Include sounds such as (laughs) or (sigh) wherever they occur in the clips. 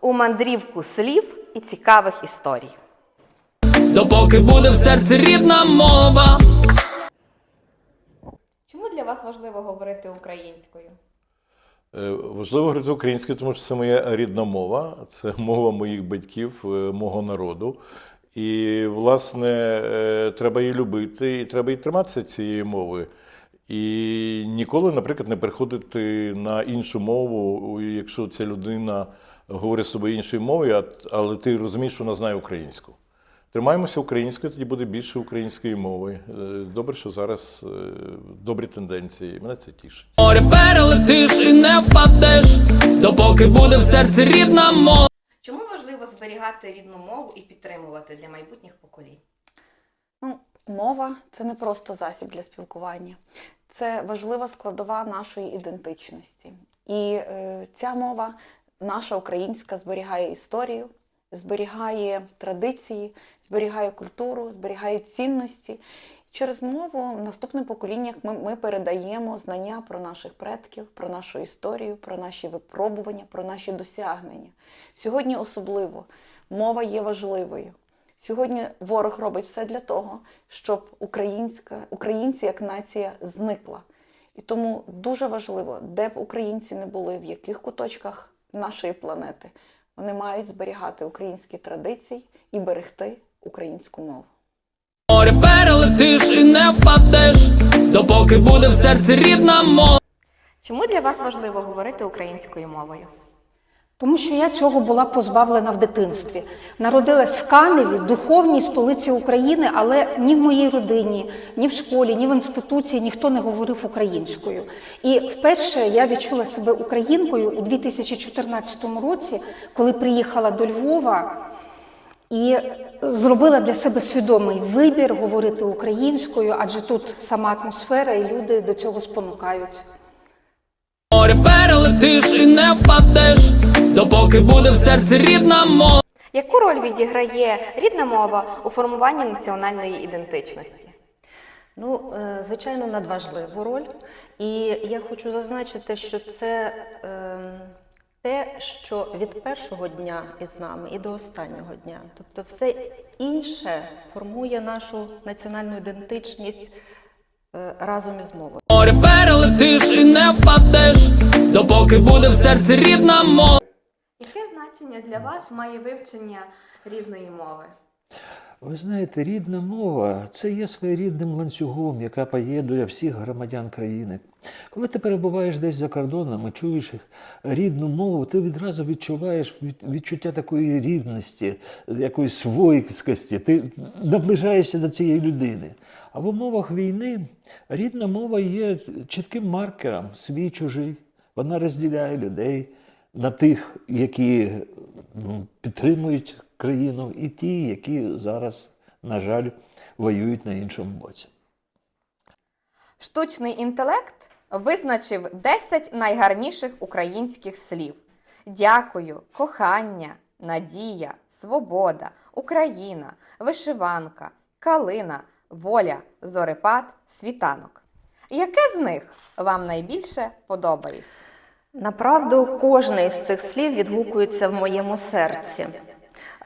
у мандрівку слів і цікавих історій. допоки буде в серці рідна мова. Чому для вас важливо говорити українською? Е, Важливо говорити українською, тому що це моя рідна мова, це (laughs) мова моїх батьків, е, мого народу. І, власне, е, треба її любити, і треба і триматися цієї мови. І ніколи, наприклад, не переходити на іншу мову, якщо ця людина говорить з собою іншою мовою, а- але ти розумієш, що вона знає українську. Тримаємося українською, тоді буде більше української мови. Е, Добре, що зараз е, добрі тенденції. Мене це тішить. Море перелетиш і не впадеш, допоки буде в серці рідна мова. Чому важливо зберігати рідну мову і підтримувати для майбутніх поколінь? Ну, мова це не просто засіб для спілкування, це важлива складова нашої ідентичності. І е, ця мова, наша українська, зберігає історію, зберігає традиції, зберігає культуру, зберігає цінності. Через мову в наступним поколіннях ми, ми передаємо знання про наших предків, про нашу історію, про наші випробування, про наші досягнення. Сьогодні особливо мова є важливою. Сьогодні ворог робить все для того, щоб українська, українці як нація зникла. І тому дуже важливо, де б українці не були, в яких куточках нашої планети, вони мають зберігати українські традиції і берегти українську мову. Море перелетиш і не впадеш, допоки буде в серці рідна мова. Чому для вас важливо говорити українською мовою? Тому що я цього була позбавлена в дитинстві. Народилась в Каневі, духовній столиці України, але ні в моїй родині, ні в школі, ні в інституції ніхто не говорив українською. І вперше я відчула себе українкою у 2014 році, коли приїхала до Львова і зробила для себе свідомий вибір говорити українською, адже тут сама атмосфера і люди до цього спонукають. Море перелетиш і не впадеш, допоки буде в серці рідна мова. Яку роль відіграє рідна мова у формуванні національної ідентичності? Ну, е, звичайно, надважливу роль. І я хочу зазначити, що це ем, те, що від першого дня із нами і до останнього дня. Тобто все інше формує нашу національну ідентичність е, разом із мовою. Перелетиш і не впадеш, допоки буде в серці рідна мова. Яке значення для вас має вивчення рідної мови? Ви знаєте, рідна мова це є своєрідним ланцюгом, яка поєднує всіх громадян країни. Коли ти перебуваєш десь за кордоном і чуєш рідну мову, ти відразу відчуваєш відчуття такої рідності, якоїсь свойськості, ти наближаєшся до цієї людини. А в умовах війни рідна мова є чітким маркером свій чужий. Вона розділяє людей на тих, які ну, підтримують країну, і ті, які зараз, на жаль, воюють на іншому боці. Штучний інтелект визначив 10 найгарніших українських слів: дякую, кохання, надія, свобода, Україна, вишиванка, калина, воля, зорепад, світанок. Яке з них вам найбільше подобається? Направду, кожне із цих слів відгукується в моєму серці.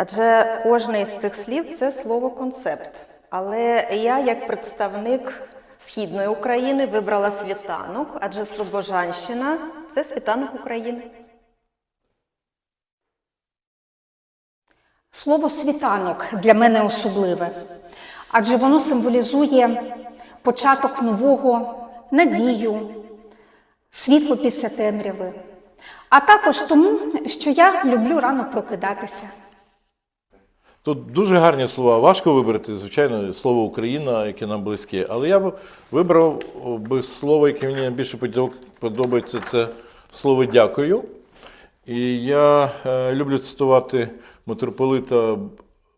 Адже кожне із цих слів це слово концепт. Але я, як представник східної України, вибрала світанок, адже Слобожанщина це світанок України. Слово світанок для мене особливе, адже воно символізує початок нового, надію, світло після темряви. А також тому, що я люблю рано прокидатися. Тут дуже гарні слова. Важко вибрати, звичайно, слово Україна, яке нам близьке. Але я б вибрав би слово, яке мені найбільше подобається, це слово дякую. І я е, люблю цитувати митрополита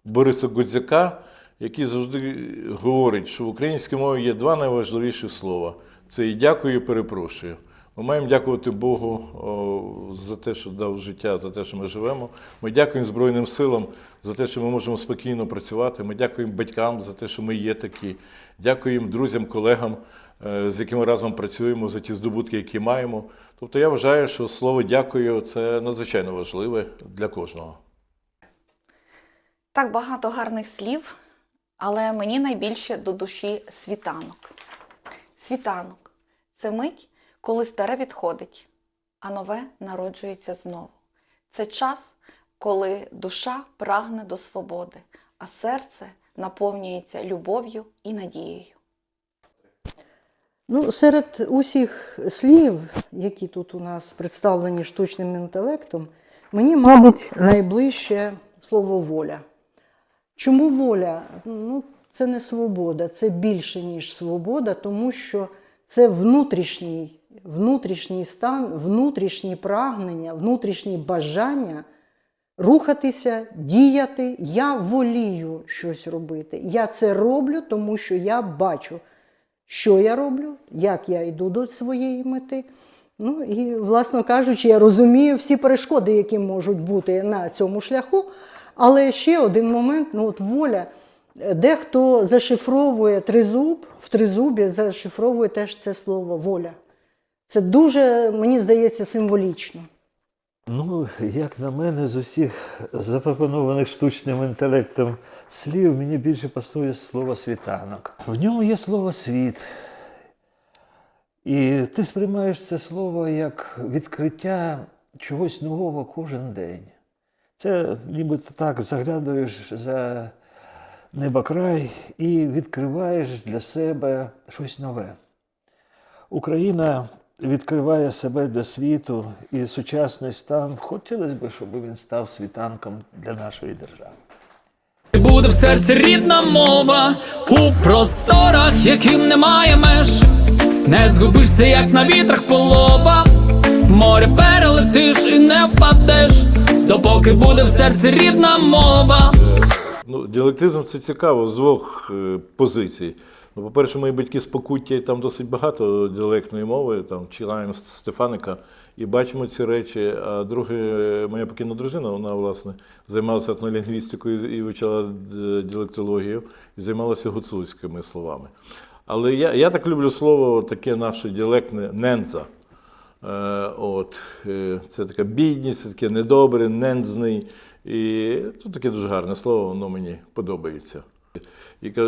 Бориса Гудзяка, який завжди говорить, що в українській мові є два найважливіші слова: це і дякую, і перепрошую. Ми маємо дякувати Богу за те, що дав життя, за те, що ми живемо. Ми дякуємо Збройним силам за те, що ми можемо спокійно працювати. Ми дякуємо батькам за те, що ми є такі. Дякуємо друзям, колегам, е, з якими разом працюємо, за ті здобутки, які маємо. Тобто я вважаю, що слово дякую це надзвичайно важливе для кожного. Так багато гарних слів, але мені найбільше до душі світанок. Світанок це мить, коли старе відходить, а нове народжується знову. Це час, коли душа прагне до свободи, а серце наповнюється любов'ю і надією. Ну, серед усіх слів, які тут у нас представлені штучним інтелектом, мені, мабуть, найближче слово воля. Чому воля? Ну, це не свобода, це більше, ніж свобода, тому що це внутрішній, внутрішній стан, внутрішні прагнення, внутрішні бажання рухатися, діяти. Я волію щось робити. Я це роблю, тому що я бачу, що я роблю, як я йду до своєї мети. Ну і, власно кажучи, я розумію всі перешкоди, які можуть бути на цьому шляху. Але ще один момент: ну от воля. Дехто зашифровує тризуб, в тризубі зашифровує теж це слово воля. Це дуже, мені здається, символічно. Ну, як на мене, з усіх запропонованих штучним інтелектом слів, мені більше пасує слово світанок. В ньому є слово світ. І ти сприймаєш це слово як відкриття чогось нового кожен день. Це ніби ти так заглядуєш за небокрай і відкриваєш для себе щось нове. Україна відкриває себе для світу і сучасний стан. Хотілося б, щоб він став світанком для нашої держави. Буде в серці рідна мова у просторах, яким немає меж. Не згубишся, як на вітрах полова. Море перелетиш і не впадеш, допоки буде в серці рідна мова. Ну, діалектизм це цікаво з двох е, позицій. Ну, по-перше, мої батьки з Покуття, і там досить багато діалектної мови, там читаємо Стефаника і бачимо ці речі. А друге, моя покійна дружина, вона власне займалася етнолінгвістикою і вивчала е, діалектологію, і займалася гуцульськими словами. Але я, я так люблю слово таке наше діалектне ненза. Е, От, е, це така бідність, це таке недобре, нензний. І тут таке дуже гарне слово, воно мені подобається.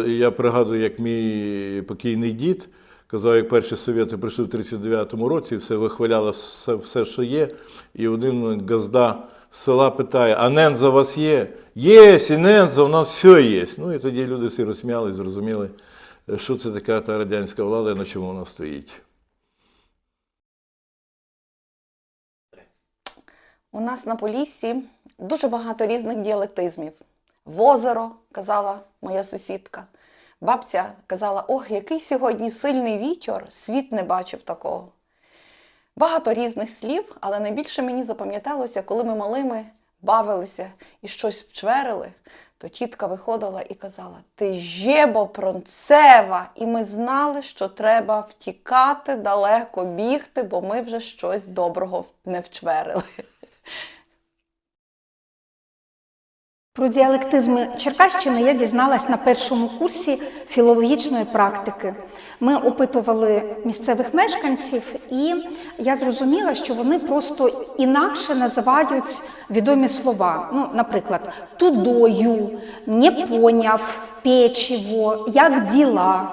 Я пригадую, як мій покійний дід казав, як перші совєти прийшли в 39-му році, і все вихваляло все, все, що є. І один газда з села питає: А ненза у вас є? Є, і ненза, у нас все є. Ну і тоді люди всі розсміялись, зрозуміли, що це така та радянська влада і на чому вона стоїть. У нас на Поліссі дуже багато різних діалектизмів. Возеро, казала моя сусідка. Бабця казала: ох, який сьогодні сильний вітер, світ не бачив такого. Багато різних слів, але найбільше мені запам'яталося, коли ми малими бавилися і щось вчверили, то тітка виходила і казала: Ти жебо пронцева! І ми знали, що треба втікати, далеко бігти, бо ми вже щось доброго не вчверили. Про діалектизми Черкащини я дізналась на першому курсі філологічної практики. Ми опитували місцевих мешканців, і я зрозуміла, що вони просто інакше називають відомі слова. Ну, наприклад, тудою, не поняв, печиво, як діла.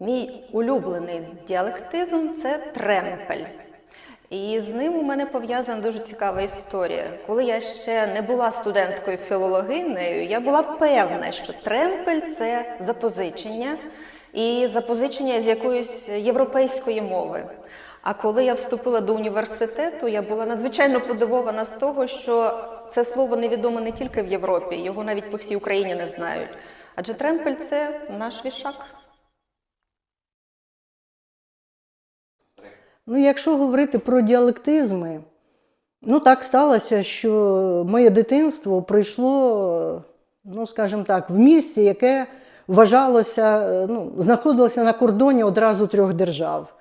Мій улюблений діалектизм це тремпель. І з ним у мене пов'язана дуже цікава історія. Коли я ще не була студенткою філологинею, я була певна, що тремпель це запозичення, і запозичення з якоїсь європейської мови. А коли я вступила до університету, я була надзвичайно подивована з того, що це слово невідоме не тільки в Європі, його навіть по всій Україні не знають. Адже тремпель це наш вішак. Ну, якщо говорити про діалектизми, ну так сталося, що моє дитинство пройшло, ну, скажімо так, в місті, яке вважалося, ну, знаходилося на кордоні одразу трьох держав.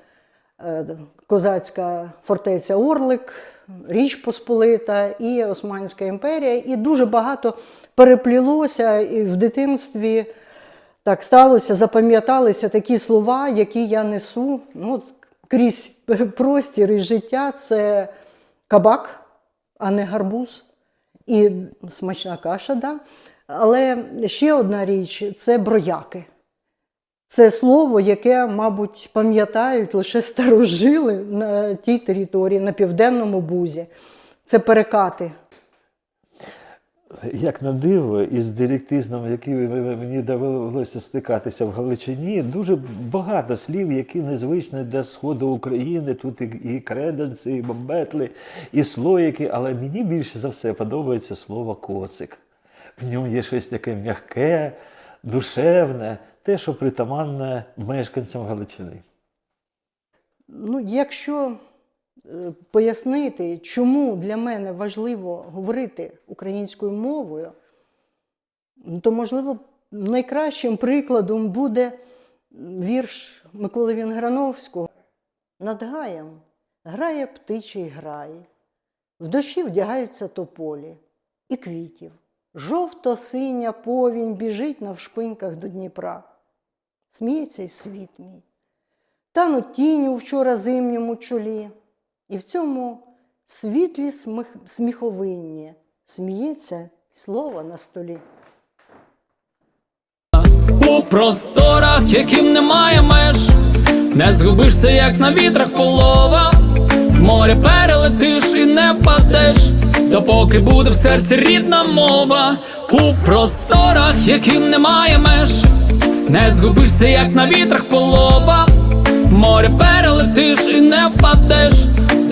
Е, Козацька фортеця Орлик, Річ Посполита і Османська імперія. І дуже багато переплілося і в дитинстві. Так сталося, запам'яталися такі слова, які я несу ну, крізь простір і життя. Це кабак, а не гарбуз, і смачна каша. Да? Але ще одна річ це брояки. Це слово, яке, мабуть, пам'ятають лише старожили на тій території, на південному бузі. Це перекати. Як на диво, із директизмом, яким мені довелося стикатися в Галичині, дуже багато слів, які незвичні для сходу України. Тут і, креденці, і бомбетли, і слоїки. Але мені більше за все подобається слово коцик. В ньому є щось таке м'яке, душевне, те, що притаманне мешканцям Галичини. Ну, якщо пояснити, чому для мене важливо говорити українською мовою, ну, то, можливо, найкращим прикладом буде вірш Миколи Вінграновського Над гаєм грає птичий грай, в дощі вдягаються тополі і квітів. Жовто-синя повінь біжить навшпиньках до Дніпра. Сміється й світ мій. Тануть тіні у вчора зимньому чолі, і в цьому світлі сміх, сміховинні сміється слово на столі. У просторах, яким немає меж, не згубишся, як на вітрах полова. Море перелетиш і не впадеш, допоки буде в серці рідна мова. У просторах, яким немає меж, не згубишся, як на вітрах полова. Море перелетиш і не впадеш,